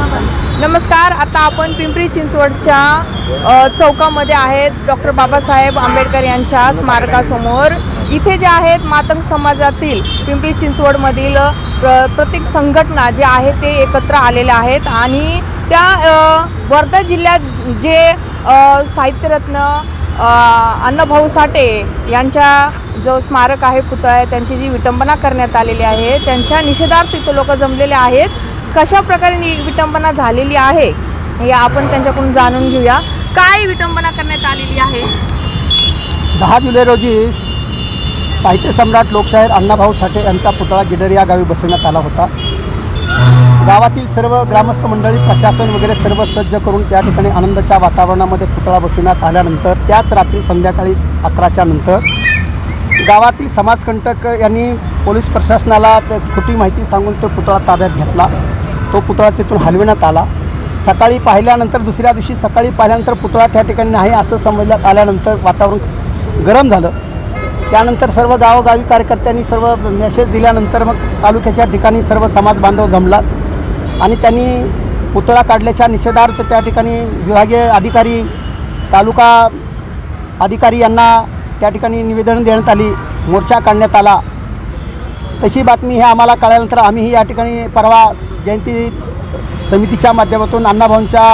नमस्कार आता आपण पिंपरी चिंचवडच्या चौकामध्ये आहेत डॉक्टर बाबासाहेब आंबेडकर यांच्या स्मारकासमोर. इथे जे आहेत मातंग समाजातील पिंपरी चिंचवडमधील प्र प्रत्येक संघटना जे आहेत ते एकत्र आलेल्या आहेत आणि त्या वर्धा जिल्ह्यात जे साहित्यरत्न अन्नभाऊ अण्णाभाऊ साठे यांच्या जो स्मारक आहे पुतळा आहे त्यांची जी विटंबना करण्यात आलेली आहे त्यांच्या निषेधार्थ इथं लोक जमलेले आहेत. कशा प्रकारे विटंबना झालेली आहे हे आपण त्यांच्याकडून जाणून घेऊया. काय विटंबना करण्यात आलेली आहे? दहा जुलै रोजी साहित्य सम्राट लोकशाहीर अण्णाभाऊ साठे यांचा पुतळा गिडर या गावी बसवण्यात आला होता. गावातील सर्व ग्रामस्थ मंडळी प्रशासन वगैरे सर्व सज्ज करून त्या ठिकाणी आनंदाच्या वातावरणामध्ये पुतळा बसवण्यात आल्यानंतर त्याच रात्री संध्याकाळी अकराच्या नंतर गावातील समाजकंटक यांनी पोलीस प्रशासनाला खोटी माहिती सांगून तो पुतळा ताब्यात घेतला. तो पुतळा तिथून हलविण्यात आला. सकाळी पाहिल्यानंतर दुसऱ्या दिवशी सकाळी पाहिल्यानंतर पुतळा त्या ठिकाणी नाही असं समजण्यात आल्यानंतर वातावरण गरम झालं. त्यानंतर सर्व गावोगावी कार्यकर्त्यांनी सर्व मेसेज दिल्यानंतर मग तालुक्याच्या ठिकाणी सर्व समाज बांधव जमला आणि त्यांनी पुतळा काढल्याच्या निषेधार्थ त्या ठिकाणी विभागीय अधिकारी तालुका अधिकारी यांना त्या ठिकाणी निवेदन देण्यात आली मोर्चा काढण्यात आला. तशी बातमी ही आम्हाला कळल्यानंतर आम्हीही या ठिकाणी परवा जयंती समितीच्या माध्यमातून अण्णाभाऊंच्या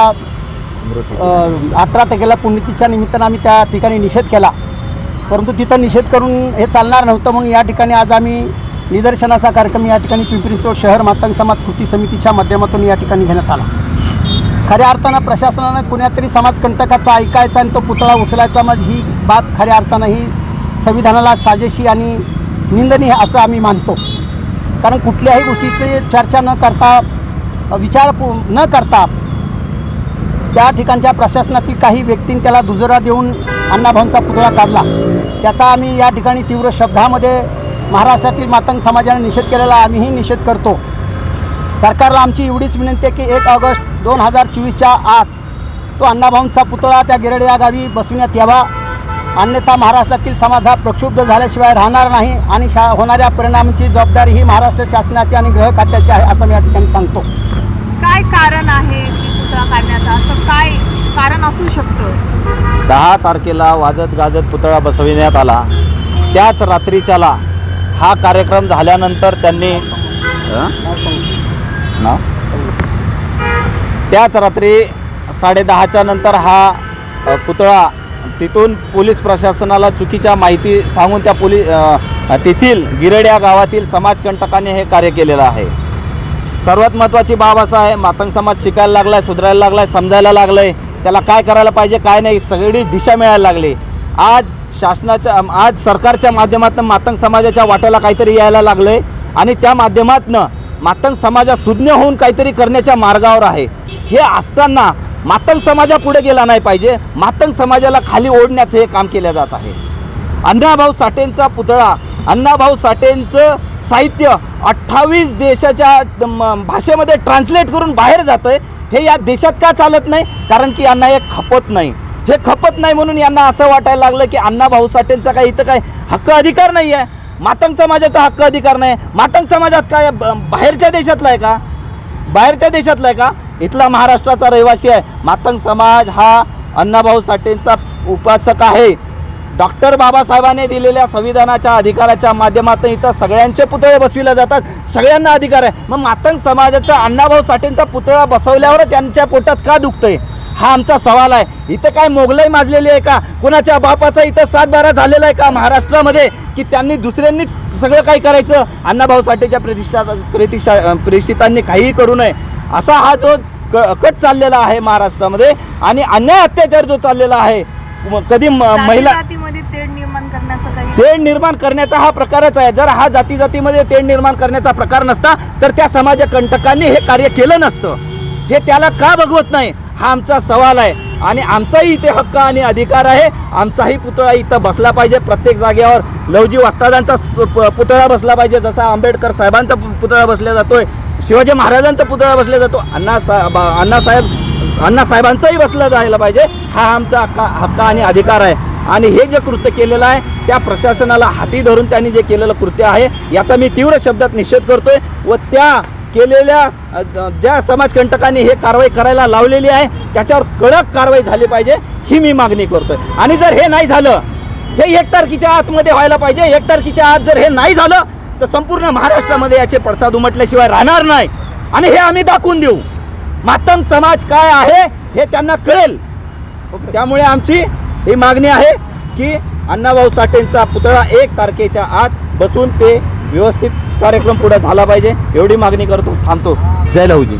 अठरा तारखेला पुण्यतीच्या निमित्तानं आम्ही त्या ठिकाणी निषेध केला. परंतु तिथं निषेध करून हे चालणार नव्हतं म्हणून या ठिकाणी आज आम्ही निदर्शनाचा कार्यक्रम या ठिकाणी पिंपरी चौक शहर मातंग समाज कृती समितीच्या माध्यमातून या ठिकाणी घेण्यात आला. खऱ्या अर्थानं प्रशासनानं कुण्यातरी समाजकंटकाचा ऐकायचा आणि तो पुतळा उचलायचा मग ही बाब खऱ्या अर्थानं ही संविधानाला साजेशी आणि निंदनीय असं आम्ही मानतो. कारण कुठल्याही गोष्टीची चर्चा न करता विचार न करता त्या ठिकाणच्या प्रशासनातील काही व्यक्तींनी त्याला दुजोरा देऊन अण्णाभाऊंचा पुतळा काढला. त्याचा आम्ही या ठिकाणी तीव्र शब्दामध्ये महाराष्ट्रातील मातंग समाजाने निषेध केलेला आम्हीही निषेध करतो. सरकारला आमची एवढीच विनंती आहे की एक ऑगस्ट दोन हजार चोवीसच्या आत तो अण्णाभाऊंचा पुतळा त्या गिरडे या गावी बसविण्यात यावा. अन्यथा महाराष्ट्रातील समाज हा प्रक्षुब्ध झाल्याशिवाय राहणार नाही आणि शा होणाऱ्या परिणामाची जबाबदारी ही महाराष्ट्र शासनाची आणि गृह खात्याची आहे असं मी या ठिकाणी सांगतो. काय कारण आहे की पुतळा काढण्याचं? असं काय कारण असू शकतं? दहा तारखेला वाजत गाजत पुतळा बसविण्यात आला. त्याच रात्रीच्याला हा कार्यक्रम झाल्यानंतर त्यांनी? त्याच रात्री साडेदहाच्या नंतर हा पुतळा तिथून पोलीस प्रशासनाला चुकीच्या माहिती सांगून त्या पोली तेथील गिरड या गावातील समाजकंटकाने हे कार्य केलेलं आहे. सर्वात महत्त्वाची बाब असं आहे मातंग समाज शिकायला लागलाय सुधारायला लागलाय समजायला लागलाय. त्याला काय करायला पाहिजे काय नाही सगळी दिशा मिळायला लागली. आज शासनाच्या आज सरकारच्या माध्यमातून मातंग समाजाच्या वाट्याला काहीतरी यायला लागलंय आणि त्या माध्यमातून मातंग समाजात सुज्ञ होऊन काहीतरी करण्याच्या मार्गावर आहे. हे असताना मातंग समाजा पुढे गेला नाही पाहिजे. मातंग समाजाला खाली ओढण्याचं हे काम केलं जात आहे. अण्णाभाऊ साठेंचा पुतळा अण्णाभाऊ साठेंचं साहित्य अठ्ठावीस देशाच्या भाषेमध्ये ट्रान्सलेट करून बाहेर जातं आहे हे या देशात का चालत नाही? कारण की यांना हे खपत नाही. हे खपत नाही म्हणून यांना असं वाटायला लागलं की अण्णाभाऊ साठेंचा काही इथं काय हक्क अधिकार नाही आहे मातंग समाजाचा हक्क अधिकार नाही. मातंग समाजात काय बाहेरच्या देशातला आहे का? बाहेरच्या देशातला आहे का? इथला महाराष्ट्राचा रहिवासी आहे. मातंग समाज हा अण्णाभाऊ साठेंचा उपासक आहे. डॉक्टर बाबासाहेबांनी दिलेल्या संविधानाच्या अधिकाराच्या माध्यमातून इथं सगळ्यांचे पुतळे बसविले जातात. सगळ्यांना अधिकार आहे. मग मातंग समाजाचा अण्णाभाऊ साठेंचा पुतळा बसवल्यावरच यांच्या पोटात का दुखतंय? हा आमचा सवाल आहे. इथं काय मोगलाई माजलेली आहे का? कुणाच्या बापाचा इथं सातबारा झालेला आहे का महाराष्ट्रामध्ये? की त्यांनी दुसऱ्यांनीच सगळं काही करायचं? अण्णाभाऊ साठेच्या प्रतिष्ठा प्रतिष्ठा प्रेषितांनी काहीही करू नये. असा हा जो कट चाललेला आहे महाराष्ट्रामध्ये आणि अन्याय अत्याचार जो चाललेला आहे कधी महिला तेढ निर्माण करण्याचं हा प्रकारच आहे. जर हा जाती जातीमध्ये तेढ निर्माण करण्याचा प्रकार नसता तर त्या समाज कंटकांनी हे कार्य केलं नसतं. हे त्याला का बघवत नाही? हा आमचा सवाल आहे. आणि आमचाही इथे हक्क आणि अधिकार आहे. आमचाही पुतळा इथं बसला पाहिजे प्रत्येक जागेवर. लवजी वस्तादांचा पुतळा बसला पाहिजे जसा आंबेडकर साहेबांचा पुतळा बसला जातोय. शिवाजी महाराजांचा पुतळा बसला जातो. अण्णा सा अण्णासाहेब अण्णासाहेबांचाही बसला जायला पाहिजे. हा आमचा हक्क हक्क आणि अधिकार आहे. आणि हे जे कृत्य केलेलं आहे त्या प्रशासनाला हाती धरून त्यांनी जे केलेलं कृत्य आहे याचा मी तीव्र शब्दात निषेध करतोय व त्या केलेल्या ज्या समाजकंटकांनी हे कारवाई करायला लावलेली आहे त्याच्यावर कडक कारवाई झाली पाहिजे ही मी मागणी करतोय. आणि जर हे नाही झालं हे एक तारखेच्या आतमध्ये व्हायला पाहिजे. एक तारखेच्या आत जर हे नाही झालं तर संपूर्ण महाराष्ट्रामध्ये याचे पडसाद उमटल्याशिवाय राहणार नाही. आणि हे आम्ही दाखवून देऊ. मातंग समाज काय आहे हे त्यांना कळेल. त्यामुळे आमची ही मागणी आहे की अण्णाभाऊ साठेंचा पुतळा एक तारखेच्या आत बसून ते व्यवस्थित कार्यक्रम पुढे झाला पाहिजे. एवढी मागणी करतो थांबतो. जय लहूजी.